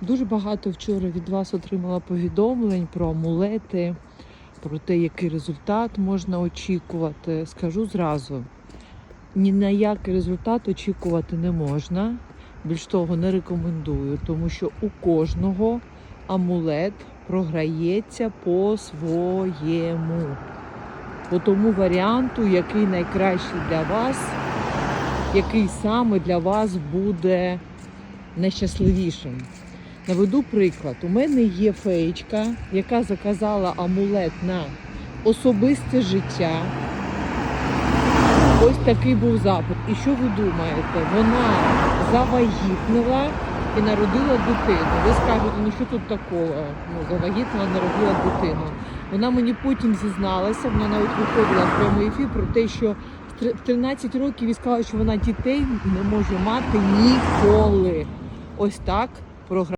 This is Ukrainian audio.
Дуже багато вчора від вас отримала повідомлень про амулети, про те, який результат можна очікувати. Скажу зразу: ні на який результат очікувати не можна. Більш того, не рекомендую, тому що у кожного амулет програється по-своєму. По тому варіанту, який найкращий для вас, який саме для вас буде найщасливішим. Наведу приклад. У мене є феєчка, яка заказала амулет на особисте життя. Ось такий був запит. І що ви думаєте? Вона завагітнила і народила дитину. Ви скажете, ну що тут такого? Ну, завагітнила, народила дитину. Вона мені потім зізналася, вона навіть виходила в прямий ефір про те, що в 13 років і сказала, що вона дітей не може мати ніколи. Ось так програма.